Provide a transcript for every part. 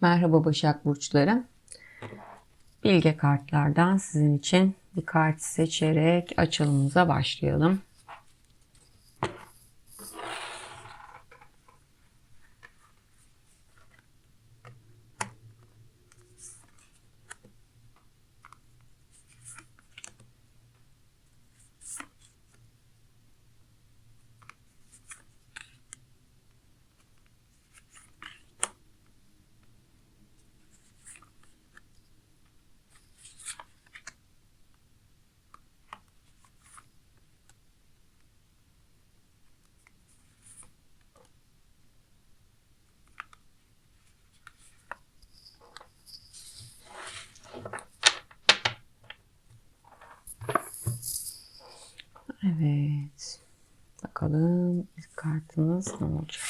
Merhaba Başak Burçları. Bilge kartlardan sizin için bir kart seçerek açılımımıza başlayalım. Evet. Bakalım ilk kartınız ne olacak?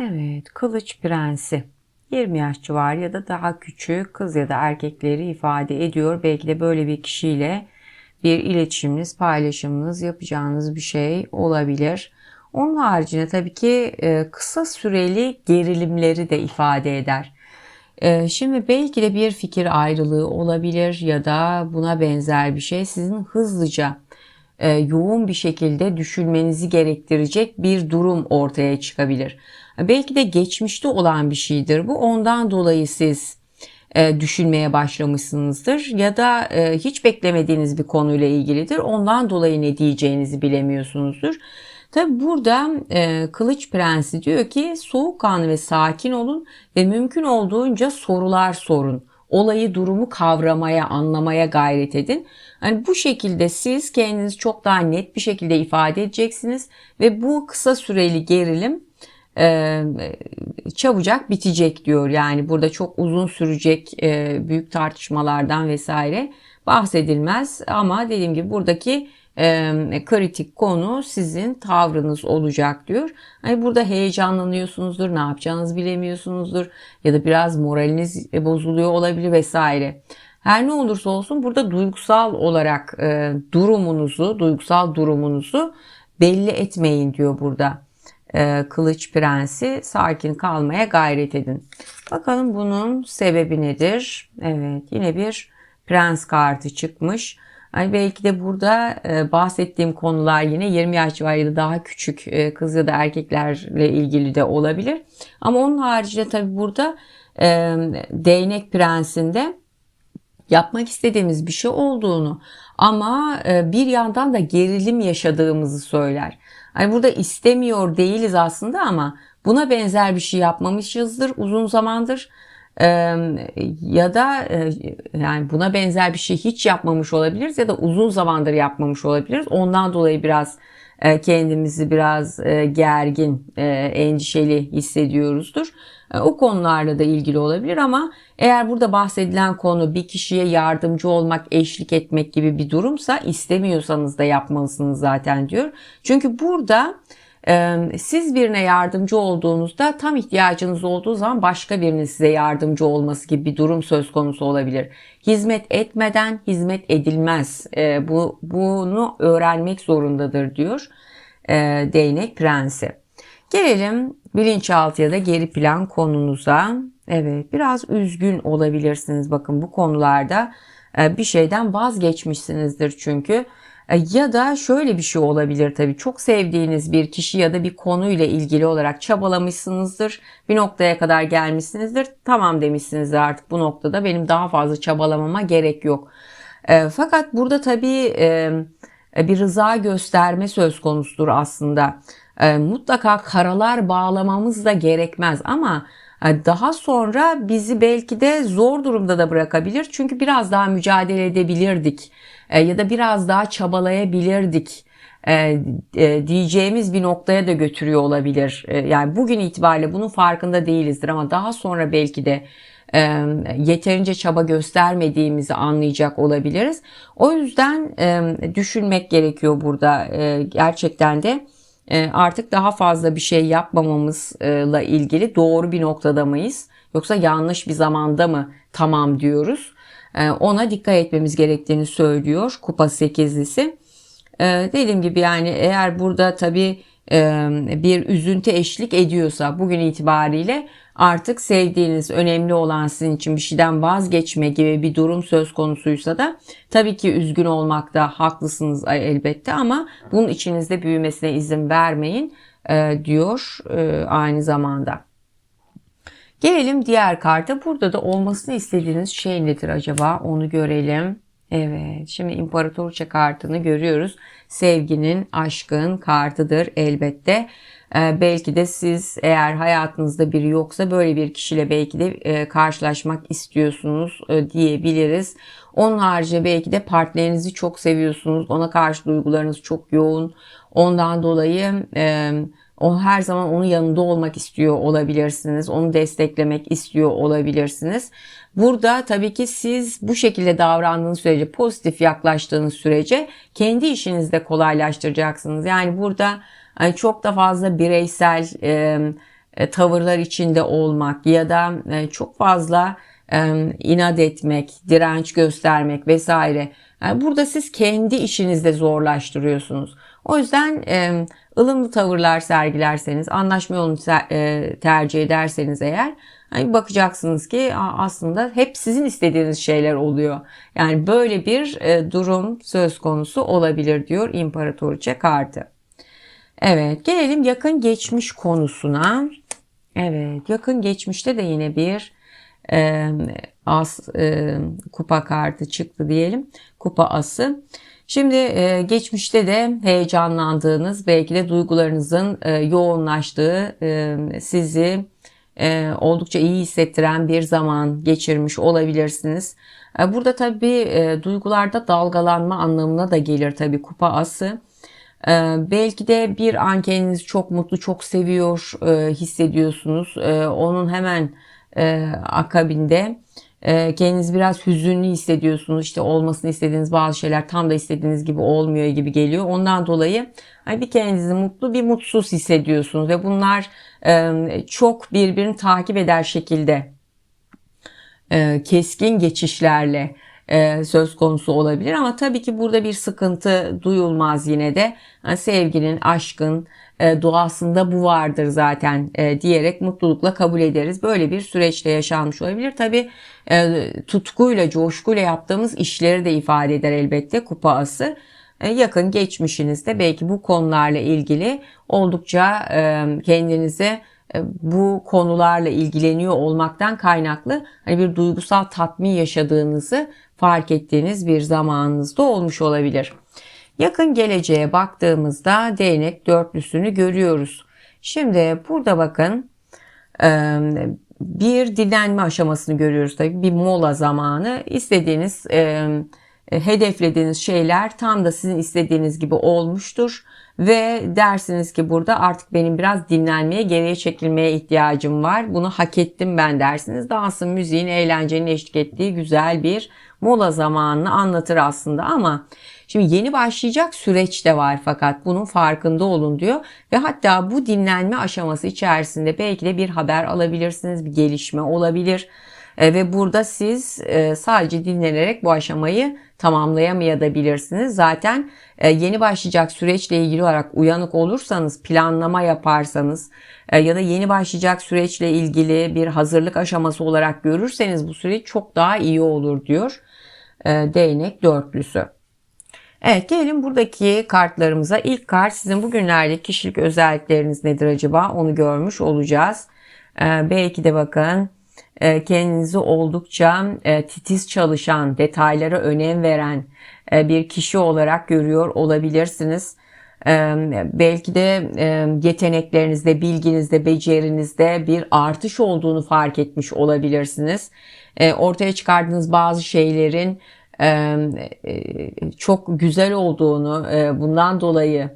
Evet. Kılıç Prensi. 20 yaş civarı ya da daha küçük kız ya da erkekleri ifade ediyor. Belki de böyle bir kişiyle bir iletişiminiz, paylaşımınız yapacağınız bir şey olabilir. Onun haricinde tabii ki e, kısa süreli gerilimleri de ifade eder. E, şimdi belki de bir fikir ayrılığı olabilir ya da buna benzer bir şey sizin hızlıca e, yoğun bir şekilde düşünmenizi gerektirecek bir durum ortaya çıkabilir. Belki de geçmişte olan bir şeydir bu. Ondan dolayı siz e, düşünmeye başlamışsınızdır ya da e, hiç beklemediğiniz bir konuyla ilgilidir. Ondan dolayı ne diyeceğinizi bilemiyorsunuzdur. Tabi burada e, Kılıç Prensi diyor ki soğukkanlı ve sakin olun ve mümkün olduğunca sorular sorun. Olayı durumu kavramaya, anlamaya gayret edin. Yani bu şekilde siz kendinizi çok daha net bir şekilde ifade edeceksiniz ve bu kısa süreli gerilim e, çabucak bitecek diyor. Yani burada çok uzun sürecek e, büyük tartışmalardan vesaire bahsedilmez ama dediğim gibi buradaki e, kritik konu sizin tavrınız olacak diyor. Hani burada heyecanlanıyorsunuzdur, ne yapacağınızı bilemiyorsunuzdur ya da biraz moraliniz bozuluyor olabilir vesaire. Her ne olursa olsun burada duygusal olarak e, durumunuzu, duygusal durumunuzu belli etmeyin diyor burada. E, Kılıç Prensi sakin kalmaya gayret edin. Bakalım bunun sebebi nedir? Evet yine bir prens kartı çıkmış. Hani belki de burada e, bahsettiğim konular yine 20 yaş civarı daha küçük e, kız ya da erkeklerle ilgili de olabilir. Ama onun haricinde tabi burada e, değnek prensinde yapmak istediğimiz bir şey olduğunu ama e, bir yandan da gerilim yaşadığımızı söyler. Hani burada istemiyor değiliz aslında ama buna benzer bir şey yapmamışızdır uzun zamandır ya da yani buna benzer bir şey hiç yapmamış olabiliriz ya da uzun zamandır yapmamış olabiliriz. Ondan dolayı biraz kendimizi biraz gergin, endişeli hissediyoruzdur. O konularla da ilgili olabilir ama eğer burada bahsedilen konu bir kişiye yardımcı olmak, eşlik etmek gibi bir durumsa istemiyorsanız da yapmalısınız zaten diyor. Çünkü burada siz birine yardımcı olduğunuzda tam ihtiyacınız olduğu zaman başka birinin size yardımcı olması gibi bir durum söz konusu olabilir. Hizmet etmeden hizmet edilmez. Bu bunu öğrenmek zorundadır diyor değnek prensi. Gelelim bilinçaltı ya da geri plan konunuza. Evet biraz üzgün olabilirsiniz bakın bu konularda bir şeyden vazgeçmişsinizdir çünkü. E, ya da şöyle bir şey olabilir tabii çok sevdiğiniz bir kişi ya da bir konuyla ilgili olarak çabalamışsınızdır. Bir noktaya kadar gelmişsinizdir. Tamam demişsinizdir artık bu noktada benim daha fazla çabalamama gerek yok. E, fakat burada tabii e, bir rıza gösterme söz konusudur aslında. Mutlaka karalar bağlamamız da gerekmez ama daha sonra bizi belki de zor durumda da bırakabilir. Çünkü biraz daha mücadele edebilirdik e, ya da biraz daha çabalayabilirdik e, e, diyeceğimiz bir noktaya da götürüyor olabilir. Yani bugün itibariyle bunun farkında değilizdir ama daha sonra belki de yeterince çaba göstermediğimizi anlayacak olabiliriz. O yüzden düşünmek gerekiyor burada gerçekten de artık daha fazla bir şey yapmamamızla ilgili doğru bir noktada mıyız? Yoksa yanlış bir zamanda mı tamam diyoruz? Ee, ona dikkat etmemiz gerektiğini söylüyor kupa sekizlisi. Ee, dediğim gibi yani eğer burada tabi e, bir üzüntü eşlik ediyorsa bugün itibariyle artık sevdiğiniz önemli olan sizin için bir şeyden vazgeçme gibi bir durum söz konusuysa da tabii ki üzgün olmakta haklısınız elbette ama bunun içinizde büyümesine izin vermeyin diyor aynı zamanda. Gelelim diğer karta. Burada da olmasını istediğiniz şey nedir acaba? Onu görelim. Evet, şimdi imparatorça kartını görüyoruz. Sevginin, aşkın kartıdır elbette. Ee, belki de siz eğer hayatınızda biri yoksa böyle bir kişiyle belki de e, karşılaşmak istiyorsunuz e, diyebiliriz. Onun harici belki de partnerinizi çok seviyorsunuz. Ona karşı duygularınız çok yoğun. Ondan dolayı e, o her zaman onun yanında olmak istiyor olabilirsiniz. Onu desteklemek istiyor olabilirsiniz. Burada tabii ki siz bu şekilde davrandığınız sürece, pozitif yaklaştığınız sürece kendi işinizde kolaylaştıracaksınız. Yani burada hani çok da fazla bireysel e, tavırlar içinde olmak ya da e, çok fazla inat etmek, direnç göstermek vesaire. Yani burada siz kendi işinizde zorlaştırıyorsunuz. O yüzden e, ılımlı tavırlar sergilerseniz, anlaşma yolunu e, tercih ederseniz eğer hani bakacaksınız ki aslında hep sizin istediğiniz şeyler oluyor. Yani böyle bir e, durum söz konusu olabilir diyor İmparatoriçe kartı. Evet gelelim yakın geçmiş konusuna. Evet yakın geçmişte de yine bir e, as e, kupa kartı çıktı diyelim. Kupa ası. Şimdi e, geçmişte de heyecanlandığınız belki de duygularınızın e, yoğunlaştığı e, sizi e, oldukça iyi hissettiren bir zaman geçirmiş olabilirsiniz. E, burada tabii e, duygularda dalgalanma anlamına da gelir tabii kupa ası. E, belki de bir an kendinizi çok mutlu, çok seviyor e, hissediyorsunuz. E, onun hemen e, akabinde e, kendinizi biraz hüzünlü hissediyorsunuz. İşte olmasını istediğiniz bazı şeyler tam da istediğiniz gibi olmuyor gibi geliyor. Ondan dolayı bir kendinizi mutlu bir mutsuz hissediyorsunuz ve bunlar e, çok birbirini takip eder şekilde e, keskin geçişlerle e, söz konusu olabilir ama tabii ki burada bir sıkıntı duyulmaz yine de yani sevginin, aşkın e, doğasında bu vardır zaten e, diyerek mutlulukla kabul ederiz. Böyle bir süreçte yaşanmış olabilir. Tabii tutkuyla, coşkuyla yaptığımız işleri de ifade eder elbette kupa ası yakın geçmişinizde belki bu konularla ilgili oldukça kendinize bu konularla ilgileniyor olmaktan kaynaklı hani bir duygusal tatmin yaşadığınızı fark ettiğiniz bir zamanınızda olmuş olabilir. Yakın geleceğe baktığımızda değnek dörtlüsünü görüyoruz. Şimdi burada bakın bir dinlenme aşamasını görüyoruz tabii bir mola zamanı istediğiniz hedeflediğiniz şeyler tam da sizin istediğiniz gibi olmuştur ve dersiniz ki burada artık benim biraz dinlenmeye, geriye çekilmeye ihtiyacım var. Bunu hak ettim ben dersiniz. Dansın, müziğin, eğlencenin eşlik ettiği güzel bir mola zamanını anlatır aslında ama Şimdi yeni başlayacak süreç de var fakat bunun farkında olun diyor ve hatta bu dinlenme aşaması içerisinde belki de bir haber alabilirsiniz, bir gelişme olabilir. E, ve burada siz e, sadece dinlenerek bu aşamayı tamamlayamayabilirsiniz. Zaten e, yeni başlayacak süreçle ilgili olarak uyanık olursanız, planlama yaparsanız ya da yeni başlayacak süreçle ilgili bir hazırlık aşaması olarak görürseniz bu süreç çok daha iyi olur diyor değnek dörtlüsü. Evet gelelim buradaki kartlarımıza. İlk kart sizin bugünlerde kişilik özellikleriniz nedir acaba onu görmüş olacağız. belki de bakın e, kendinizi oldukça e, titiz çalışan, detaylara önem veren e, bir kişi olarak görüyor olabilirsiniz. Belki de yeteneklerinizde, bilginizde, becerinizde bir artış olduğunu fark etmiş olabilirsiniz. Ortaya çıkardığınız bazı şeylerin çok güzel olduğunu, bundan dolayı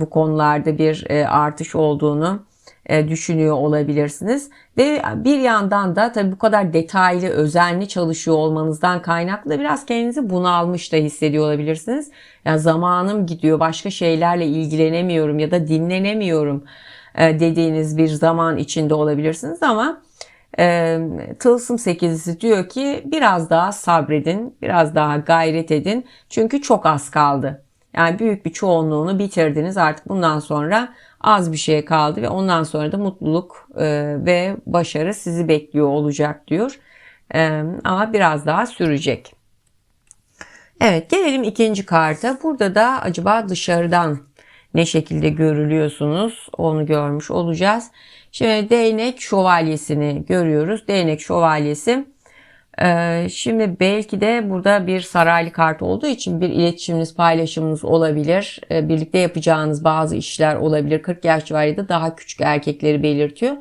bu konularda bir artış olduğunu e, düşünüyor olabilirsiniz. Ve bir yandan da tabii bu kadar detaylı, özenli çalışıyor olmanızdan kaynaklı biraz kendinizi bunalmış da hissediyor olabilirsiniz. Yani zamanım gidiyor, başka şeylerle ilgilenemiyorum ya da dinlenemiyorum e, dediğiniz bir zaman içinde olabilirsiniz ama e, Tılsım 8'lisi diyor ki biraz daha sabredin, biraz daha gayret edin çünkü çok az kaldı. Yani büyük bir çoğunluğunu bitirdiniz. Artık bundan sonra az bir şey kaldı ve ondan sonra da mutluluk e, ve başarı sizi bekliyor olacak diyor. E, ama biraz daha sürecek. Evet gelelim ikinci karta. Burada da acaba dışarıdan ne şekilde görülüyorsunuz onu görmüş olacağız. Şimdi değnek şövalyesini görüyoruz. Değnek şövalyesi şimdi belki de burada bir saraylı kart olduğu için bir iletişiminiz, paylaşımınız olabilir. Ee, birlikte yapacağınız bazı işler olabilir. 40 yaş civarında daha küçük erkekleri belirtiyor.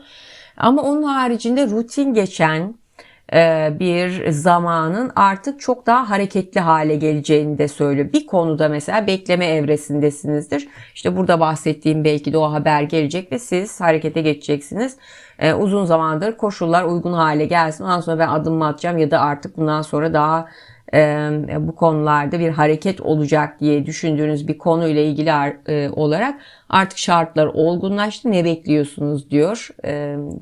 Ama onun haricinde rutin geçen bir zamanın artık çok daha hareketli hale geleceğini de söylüyor. Bir konuda mesela bekleme evresindesinizdir. İşte burada bahsettiğim belki de o haber gelecek ve siz harekete geçeceksiniz. Ee, uzun zamandır koşullar uygun hale gelsin. Ondan sonra ben adım atacağım ya da artık bundan sonra daha e, bu konularda bir hareket olacak diye düşündüğünüz bir konuyla ilgili e, olarak artık şartlar olgunlaştı. Ne bekliyorsunuz diyor e,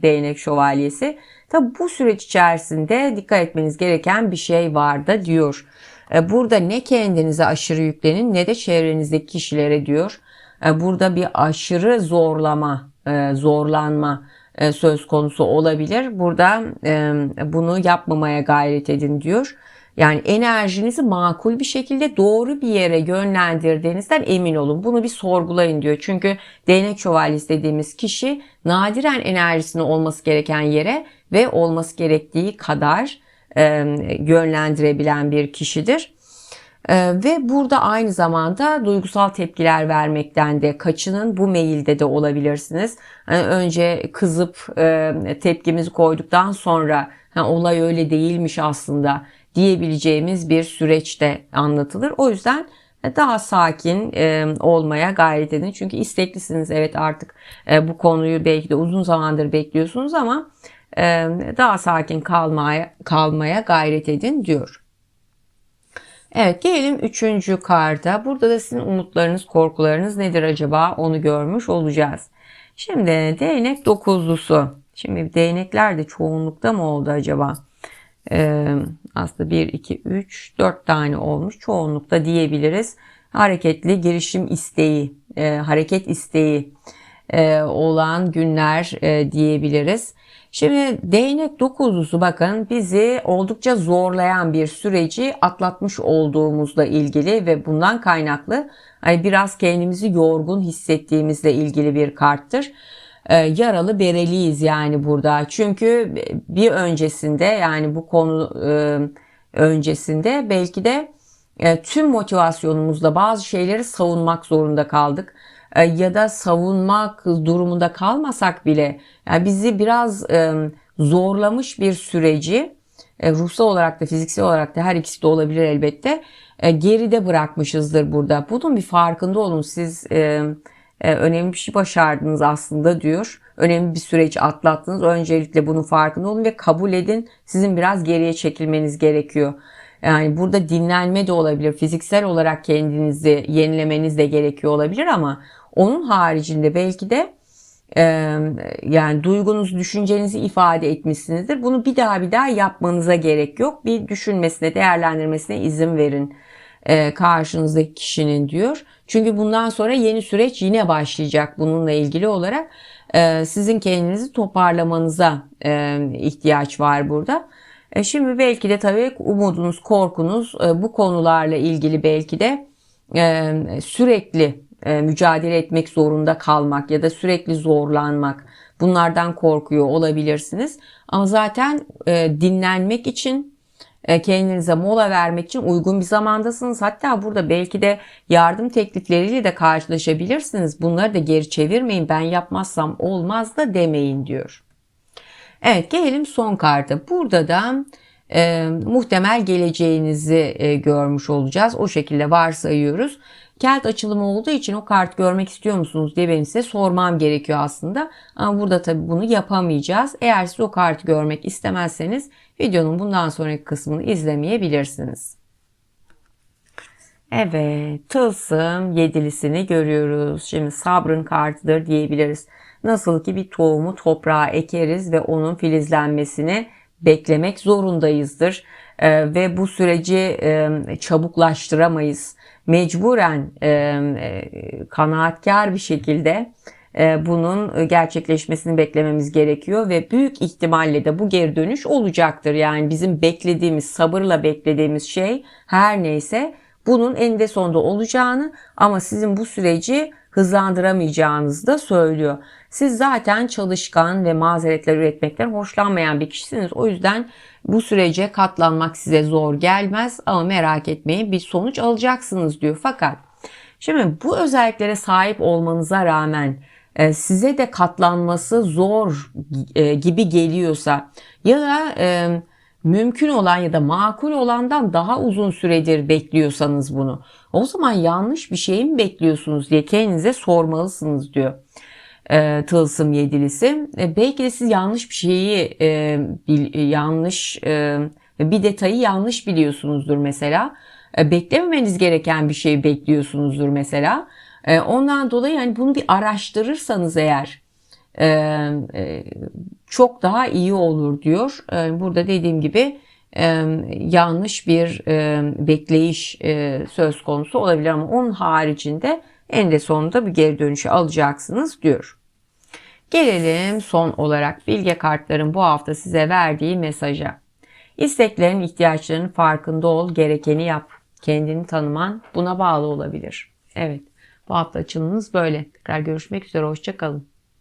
değnek şövalyesi. Tabi bu süreç içerisinde dikkat etmeniz gereken bir şey var da diyor. E, burada ne kendinize aşırı yüklenin ne de çevrenizdeki kişilere diyor. E, burada bir aşırı zorlama, e, zorlanma söz konusu olabilir. Burada bunu yapmamaya gayret edin diyor. Yani enerjinizi makul bir şekilde doğru bir yere yönlendirdiğinizden emin olun. Bunu bir sorgulayın diyor. Çünkü değnek şövalyesi dediğimiz kişi nadiren enerjisini olması gereken yere ve olması gerektiği kadar e, yönlendirebilen bir kişidir. E, ve burada aynı zamanda duygusal tepkiler vermekten de kaçının bu mailde de olabilirsiniz. Yani önce kızıp e, tepkimizi koyduktan sonra olay öyle değilmiş aslında diyebileceğimiz bir süreçte anlatılır. O yüzden daha sakin e, olmaya gayret edin. Çünkü isteklisiniz evet artık e, bu konuyu belki de uzun zamandır bekliyorsunuz ama e, daha sakin kalmaya, kalmaya gayret edin diyor. Evet gelelim üçüncü karta. Burada da sizin umutlarınız, korkularınız nedir acaba onu görmüş olacağız. Şimdi değnek dokuzlusu. Şimdi değnekler de çoğunlukta mı oldu acaba? Ee, aslında 1, 2, 3, 4 tane olmuş çoğunlukta diyebiliriz. Hareketli girişim isteği, e, hareket isteği e, olan günler e, diyebiliriz. Şimdi değnek dokuzlusu bakın bizi oldukça zorlayan bir süreci atlatmış olduğumuzla ilgili ve bundan kaynaklı hani biraz kendimizi yorgun hissettiğimizle ilgili bir karttır. Ee, yaralı bereliyiz yani burada. Çünkü bir öncesinde yani bu konu e, öncesinde belki de e, tüm motivasyonumuzla bazı şeyleri savunmak zorunda kaldık e, ya da savunmak durumunda kalmasak bile yani bizi biraz zorlamış bir süreci ruhsal olarak da fiziksel olarak da her ikisi de olabilir elbette geride bırakmışızdır burada. Bunun bir farkında olun siz e, önemli bir şey başardınız aslında diyor. Önemli bir süreç atlattınız. Öncelikle bunun farkında olun ve kabul edin. Sizin biraz geriye çekilmeniz gerekiyor. Yani burada dinlenme de olabilir. Fiziksel olarak kendinizi yenilemeniz de gerekiyor olabilir ama onun haricinde belki de e, yani duygunuz, düşüncenizi ifade etmişsinizdir. Bunu bir daha bir daha yapmanıza gerek yok. Bir düşünmesine, değerlendirmesine izin verin e, karşınızdaki kişinin diyor. Çünkü bundan sonra yeni süreç yine başlayacak bununla ilgili olarak. E, sizin kendinizi toparlamanıza e, ihtiyaç var burada. E, şimdi belki de tabii umudunuz, korkunuz e, bu konularla ilgili belki de sürekli mücadele etmek zorunda kalmak ya da sürekli zorlanmak bunlardan korkuyor olabilirsiniz. Ama zaten dinlenmek için kendinize mola vermek için uygun bir zamandasınız. Hatta burada belki de yardım teklifleriyle de karşılaşabilirsiniz. Bunları da geri çevirmeyin. Ben yapmazsam olmaz da demeyin diyor. Evet gelelim son karta. Burada da e, muhtemel geleceğinizi e, görmüş olacağız. O şekilde varsayıyoruz. Kelt açılımı olduğu için o kart görmek istiyor musunuz diye benim size sormam gerekiyor aslında. Ama burada tabii bunu yapamayacağız. Eğer siz o kartı görmek istemezseniz videonun bundan sonraki kısmını izlemeyebilirsiniz. Evet, tılsım yedilisini görüyoruz. Şimdi sabrın kartıdır diyebiliriz. Nasıl ki bir tohumu toprağa ekeriz ve onun filizlenmesini beklemek zorundayızdır E, ve bu süreci e, çabuklaştıramayız. Mecburen kanaatkar bir şekilde bunun gerçekleşmesini beklememiz gerekiyor ve büyük ihtimalle de bu geri dönüş olacaktır. Yani bizim beklediğimiz, sabırla beklediğimiz şey her neyse bunun eninde sonunda olacağını ama sizin bu süreci hızlandıramayacağınızı da söylüyor. Siz zaten çalışkan ve mazeretler üretmekten hoşlanmayan bir kişisiniz. O yüzden bu sürece katlanmak size zor gelmez ama merak etmeyin bir sonuç alacaksınız diyor. Fakat şimdi bu özelliklere sahip olmanıza rağmen e, size de katlanması zor e, gibi geliyorsa ya da e, mümkün olan ya da makul olandan daha uzun süredir bekliyorsanız bunu o zaman yanlış bir şey mi bekliyorsunuz diye kendinize sormalısınız diyor e, tılsım yedilisi. E, belki de siz yanlış bir şeyi e, bil, yanlış e, bir detayı yanlış biliyorsunuzdur mesela. E, beklememeniz gereken bir şeyi bekliyorsunuzdur mesela. E, ondan dolayı yani bunu bir araştırırsanız eğer e, e, çok daha iyi olur diyor. E, burada dediğim gibi e, yanlış bir e, bekleyiş e, söz konusu olabilir ama onun haricinde en de sonunda bir geri dönüşü alacaksınız diyor. Gelelim son olarak bilge kartların bu hafta size verdiği mesaja. İsteklerin, ihtiyaçlarının farkında ol, gerekeni yap. Kendini tanıman buna bağlı olabilir. Evet, bu hafta açılımınız böyle. Tekrar görüşmek üzere, hoşçakalın.